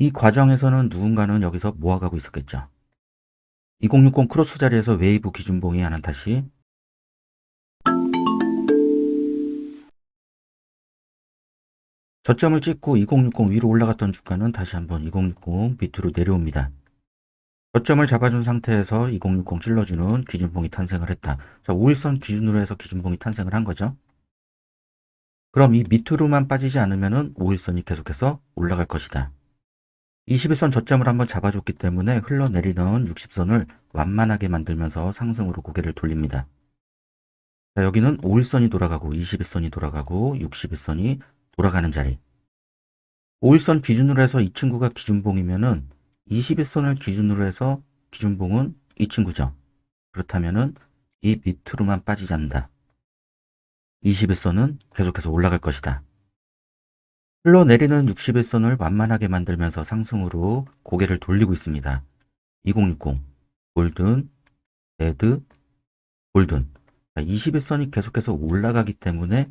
이 과정에서는 누군가는 여기서 모아가고 있었겠죠. 2060 크로스 자리에서 웨이브 기준봉이 하나 다시 저점을 찍고 2060 위로 올라갔던 주가는 다시 한번 2060 밑으로 내려옵니다. 저점을 잡아준 상태에서 2060 찔러주는 기준봉이 탄생을 했다. 자, 5일선 기준으로 해서 기준봉이 탄생을 한 거죠. 그럼 이 밑으로만 빠지지 않으면은 5일선이 계속해서 올라갈 것이다. 21선 저점을 한번 잡아줬기 때문에 흘러내리는 60선을 완만하게 만들면서 상승으로 고개를 돌립니다. 자, 여기는 5일선이 돌아가고 21선이 돌아가고 61선이 돌아가는 자리. 5일선 기준으로 해서 이 친구가 기준봉이면은 21선을 기준으로 해서 기준봉은 이 친구죠. 그렇다면은 이 밑으로만 빠지지 않는다. 21선은 계속해서 올라갈 것이다. 흘러내리는 61선을 완만하게 만들면서 상승으로 고개를 돌리고 있습니다. 2060, 골든, 레드, 골든. 21선이 계속해서 올라가기 때문에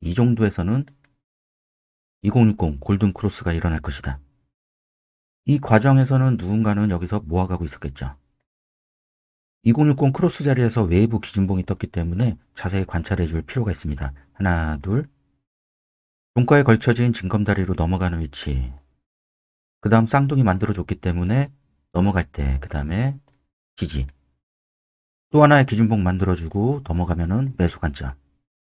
이 정도에서는 2060 골든 크로스가 일어날 것이다. 이 과정에서는 누군가는 여기서 모아가고 있었겠죠. 2060 크로스 자리에서 웨이브 기준봉이 떴기 때문에 자세히 관찰해 줄 필요가 있습니다. 하나, 둘. 종가에 걸쳐진 징검다리로 넘어가는 위치. 그 다음 쌍둥이 만들어줬기 때문에 넘어갈 때, 그 다음에 지지. 또 하나의 기준봉 만들어주고 넘어가면은 매수 관점.